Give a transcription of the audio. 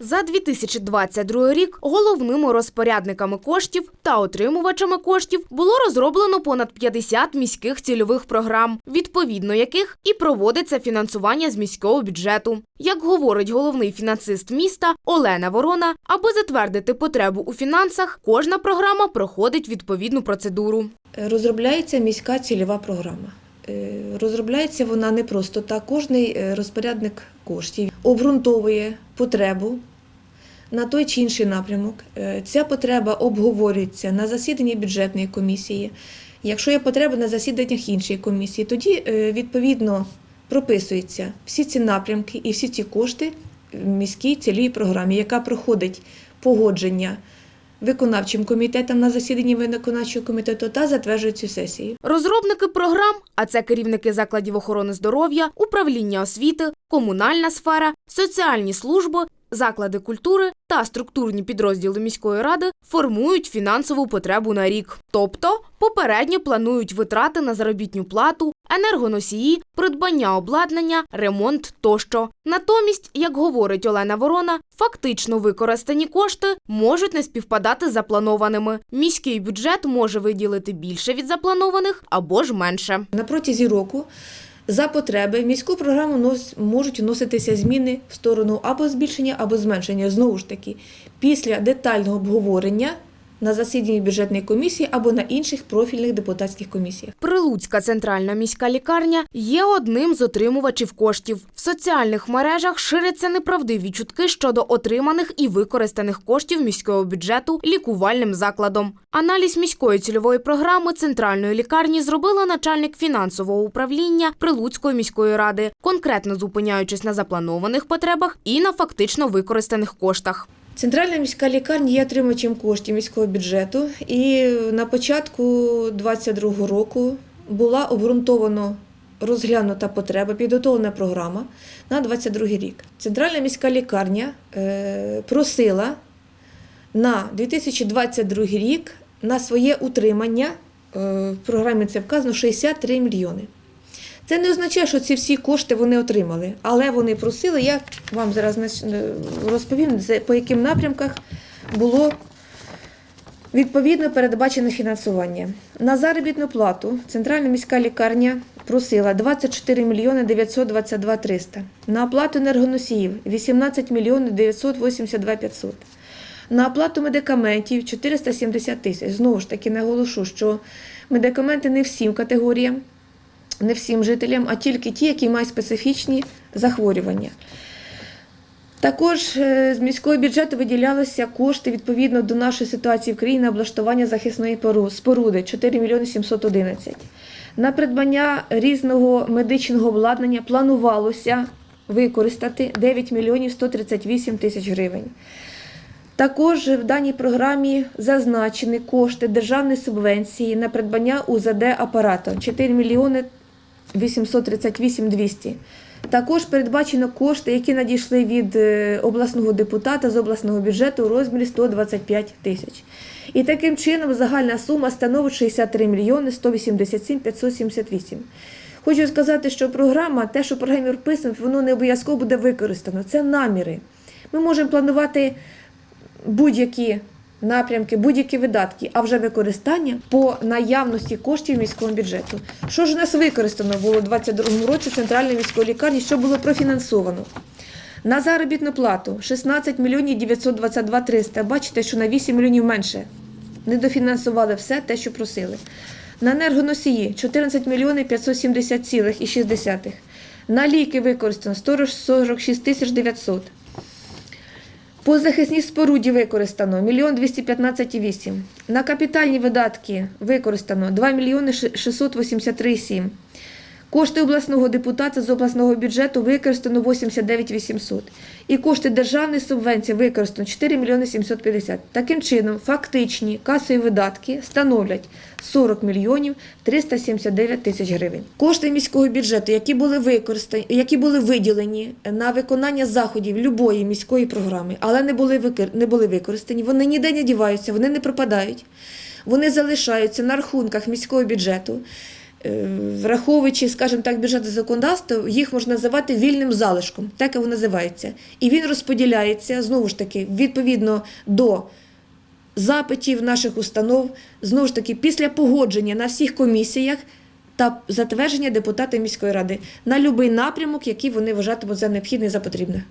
За 2022 рік головними розпорядниками коштів та отримувачами коштів було розроблено понад 50 міських цільових програм, відповідно яких і проводиться фінансування з міського бюджету. Як говорить головний фінансист міста Олена Ворона, аби затвердити потребу у фінансах, кожна програма проходить відповідну процедуру. Розробляється міська цільова програма. Е, Розробляється вона не просто так. Кожний е, розпорядник коштів обґрунтовує потребу на той чи інший напрямок. Е, Ця потреба обговорюється на засіданні бюджетної комісії. Якщо є потреба на засіданнях іншої комісії, тоді е, відповідно прописуються всі ці напрямки і всі ці кошти в міській цільовій програмі, яка проходить погодження виконавчим комітетом на засіданні виконавчого комітету та затверджується сесією. Розробники програм, а це керівники закладів охорони здоров'я, управління освіти, комунальна сфера, соціальні служби, заклади культури та структурні підрозділи міської ради формують фінансову потребу на рік. Тобто попередньо планують витрати на заробітну плату, енергоносії, придбання обладнання, ремонт тощо. Натомість, як говорить Олена Ворона, фактично використані кошти можуть не співпадати з запланованими. Міський бюджет може виділити більше від запланованих або ж менше. На протязі року за потреби в міську програму можуть вноситися зміни в сторону або збільшення, або зменшення. Знову ж таки, після детального обговорення на засіданні бюджетної комісії або на інших профільних депутатських комісіях. Прилуцька центральна міська лікарня є одним з отримувачів коштів. В соціальних мережах ширяться неправдиві чутки щодо отриманих і використаних коштів міського бюджету лікувальним закладом. Аналіз міської цільової програми центральної лікарні зробила начальник фінансового управління Прилуцької міської ради, конкретно зупиняючись на запланованих потребах і на фактично використаних коштах. Центральна міська лікарня є отримувачем коштів міського бюджету, і на початку 2022 року була обґрунтовано розглянута потреба, підготовлена програма на 2022 рік. Центральна міська лікарня е, просила на 2022 рік на своє утримання, е, в програмі це вказано 63 мільйони. Це не означає, що ці всі кошти вони отримали, але вони просили, я вам зараз е, розповім, по яким напрямках було відповідно передбачене фінансування. На заробітну плату Центральна міська лікарня просила 24 мільйони 922 300. На оплату енергоносіїв 18 мільйонів 982 500. На оплату медикаментів 470 тисяч. Знову ж таки наголошу, що медикаменти не всім категоріям не всім жителям, а тільки ті, які мають специфічні захворювання. Також е, з міського бюджету виділялися кошти відповідно до нашої ситуації в країні на облаштування захисної споруди 4 мільйони 711. На придбання різного медичного обладнання планувалося використати 9 мільйонів 138 тисяч гривень. Також в даній програмі зазначені кошти державної субвенції на придбання УЗД апарату 4 мільйони 838 200. Також передбачено кошти, які надійшли від е, обласного депутата з обласного бюджету у розмірі 125 тисяч. І таким чином загальна сума становить 63 мільйони 187 578. Хочу сказати, що програма, те, що програмі вписано, воно не обов'язково буде використано. Це наміри. Ми можемо планувати будь-які напрямки, будь-які видатки, а вже використання по наявності коштів міського бюджету. Що ж у нас використано було у 2022 році центральної міської лікарні, що було профінансовано? На заробітну плату 16 мільйонів 922 300. Бачите, що на 8 мільйонів менше. Не дофінансували все те, що просили. На енергоносії 14 мільйонів 570,6. На ліки використано 146 тисяч 900. По захисній споруді використано 1 мільйон 215,8. На капітальні видатки використано 2 мільйони 683,7. Кошти обласного депутата з обласного бюджету використано 89 800. І кошти державної субвенції використано 4 мільйони 750. Таким чином, фактичні касові видатки становлять 40 мільйонів 379 тисяч гривень. Кошти міського бюджету, які були використані, які були виділені на виконання заходів любої міської програми, але не були не були використані, вони ніде не діваються, вони не пропадають. Вони залишаються на рахунках міського бюджету. Е, Враховуючи, скажімо так, бюджетне законодавство, їх можна називати вільним залишком, так воно називається. І він розподіляється знову ж таки відповідно до запитів наших установ, знову ж таки, після погодження на всіх комісіях та затвердження депутата міської ради на будь-який напрямок, який вони вважатимуть за необхідне і за потрібне.